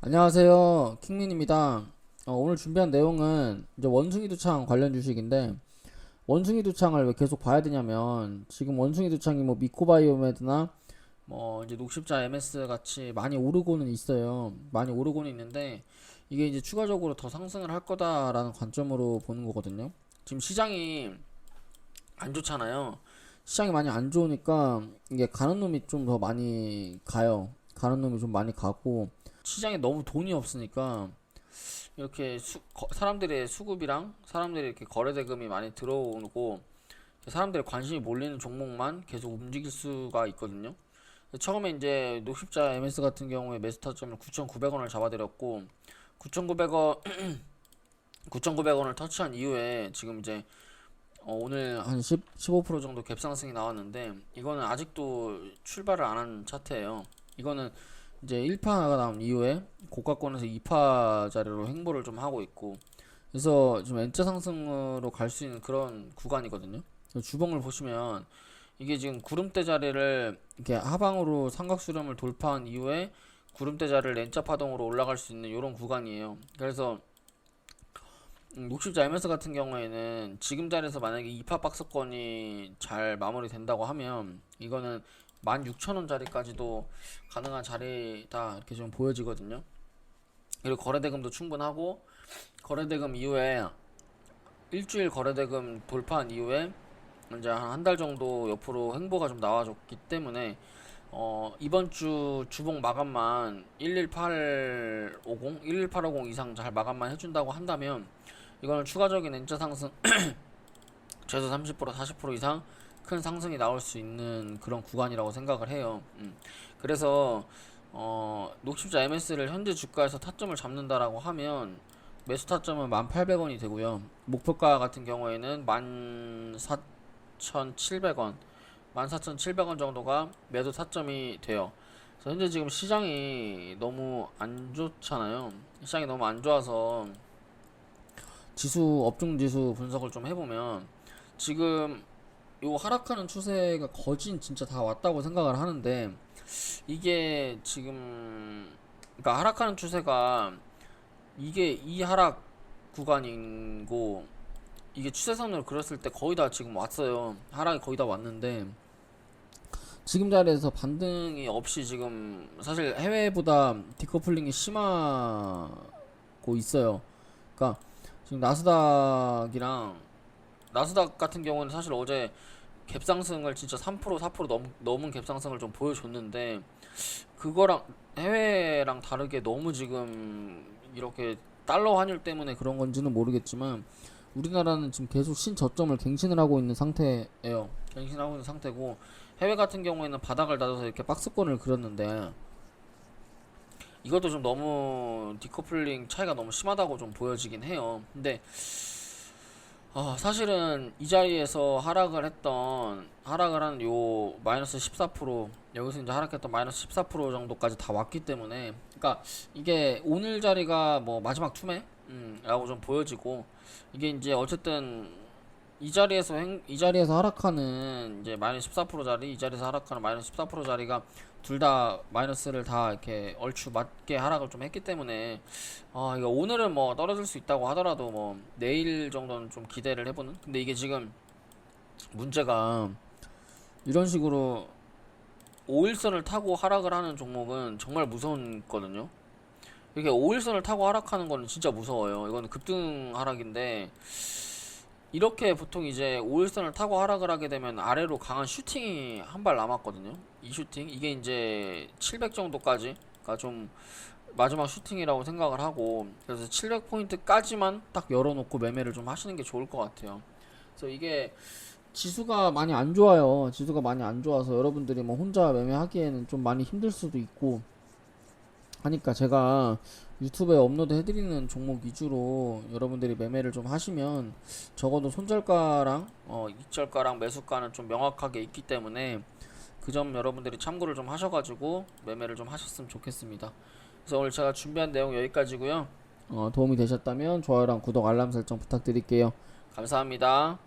안녕하세요. 킹민입니다. 어, 오늘 준비한 내용은 이제 원숭이 두창 관련 주식인데 원숭이 두창을 왜 계속 봐야 되냐면 지금 원숭이 두창이 뭐 미코바이오메드나 뭐 이제 녹십자 MS 같이 많이 오르고는 있어요. 많이 오르고는 있는데 이게 이제 추가적으로 더 상승을 할 거다라는 관점으로 보는 거거든요. 지금 시장이 안 좋잖아요 시장이 많이 안 좋으니까 이게 가는 놈이 좀 더 많이 가요 가는 놈이 좀 많이 가고 시장에 너무 돈이 없으니까 이렇게 수, 거- 사람들의 수급이랑 사람들의 이렇게 거래 대금이 많이 들어오고 사람들의 관심이 몰리는 종목만 계속 움직일 수가 있거든요. 처음에 이제 녹십자 MS 같은 경우에 매수 타점을 9,900원을 잡아드렸고 9,900원 9,900원을 터치한 이후에 지금 이제 어, 오늘 한 10, 15% 정도 갭상승이 나왔는데 이거는 아직도 출발을 안 한 차트예요. 이거는 이제 1파가 나온 이후에 고가권에서 2파 자리로 행보를 좀 하고 있고 그래서 좀 N자 상승으로 갈 수 있는 그런 구간이거든요. 주봉을 보시면 이게 지금 구름대 자리를 이렇게 하방으로 삼각수렴을 돌파한 이후에 구름대 자리를 N자 파동으로 올라갈 수 있는 이런 구간이에요. 그래서 음, 녹십자 MS 같은 경우에는 지금 자리에서 만약에 2파 박스권이 잘 마무리된다고 하면 이거는 16,000원짜리까지도 가능한 자리다 이렇게 좀 보여지거든요. 그리고 거래대금도 충분하고 거래대금 이후에 일주일 거래대금 돌파한 이후에 이제 한한달 정도 옆으로 행보가 좀 나와줬기 때문에 어 이번 주 주봉 마감만 118550, 11850 이상 잘 마감만 해준다고 한다면 이거는 추가적인 N자 상승 최소 30% 40% 이상 큰 상승이 나올 수 있는 그런 구간이라고 생각을 해요. 음. 그래서 어, 녹십자 MS를 현재 주가에서 타점을 잡는다라고 하면 매수 타점은 1,800원이 되고요. 목표가 같은 경우에는 14,700원, 14,700원 정도가 매도 타점이 돼요. 그래서 현재 지금 시장이 너무 안 좋잖아요. 시장이 너무 안 좋아서 지수 업종 지수 분석을 좀 해보면 지금 요 하락하는 추세가 거진 진짜 다 왔다고 생각을 하는데 이게 지금 그러니까 하락하는 추세가 이게 이 하락 구간이고 이게 추세선으로 그렸을 때 거의 다 지금 왔어요. 하락이 거의 다 왔는데 지금 자리에서 반등이 없이 지금 사실 해외보다 디커플링이 심하고 있어요. 그러니까 지금 나스닥이랑 나스닥 같은 경우는 사실 어제 갭상승을 진짜 3% 4% 넘, 넘은 갭상승을 좀 보여줬는데 그거랑 해외랑 다르게 너무 지금 이렇게 달러 환율 때문에 그런 건지는 모르겠지만 우리나라는 지금 계속 신저점을 갱신을 하고 있는 상태예요. 갱신하고 있는 상태고 해외 같은 경우에는 바닥을 다져서 이렇게 박스권을 그렸는데 이것도 좀 너무 디커플링 차이가 너무 심하다고 좀 보여지긴 해요. 근데 아, 사실은 이 자리에서 하락을 했던 하락을 한 요 마이너스 14% 여기서 이제 하락했던 마이너스 14% 정도까지 다 왔기 때문에 그러니까 이게 오늘 자리가 뭐 마지막 투매 음, 라고 좀 보여지고 이게 이제 어쨌든 이 자리에서 행, 이 자리에서 하락하는 이제 마이너스 14% 자리 이 자리에서 하락하는 마이너스 14% 자리가 둘 다 마이너스를 다 이렇게 얼추 맞게 하락을 좀 했기 때문에 아 이거 오늘은 뭐 떨어질 수 있다고 하더라도 뭐 내일 정도는 좀 기대를 해보는? 근데 이게 지금 문제가 이런 식으로 5일선을 타고 하락을 하는 종목은 정말 무서운 거든요. 이렇게 5일선을 타고 하락하는 거는 진짜 무서워요. 이거는 급등 하락인데 이렇게 보통 이제 5일선을 타고 하락을 하게 되면 아래로 강한 슈팅이 한 발 남았거든요. 이 슈팅 이게 이제 700 정도까지 그러니까 좀 마지막 슈팅이라고 생각을 하고 그래서 700 포인트까지만 딱 열어놓고 매매를 좀 하시는 게 좋을 것 같아요. 그래서 이게 지수가 많이 안 좋아요. 지수가 많이 안 좋아서 여러분들이 뭐 혼자 매매하기에는 좀 많이 힘들 수도 있고 하니까 제가 유튜브에 업로드 해드리는 종목 위주로 여러분들이 매매를 좀 하시면 적어도 손절가랑 어, 익절가랑 매수가는 좀 명확하게 있기 때문에 그 점 여러분들이 참고를 좀 하셔가지고 매매를 좀 하셨으면 좋겠습니다. 그래서 오늘 제가 준비한 내용 여기까지고요. 어, 도움이 되셨다면 좋아요랑 구독 알람 설정 부탁드릴게요. 감사합니다.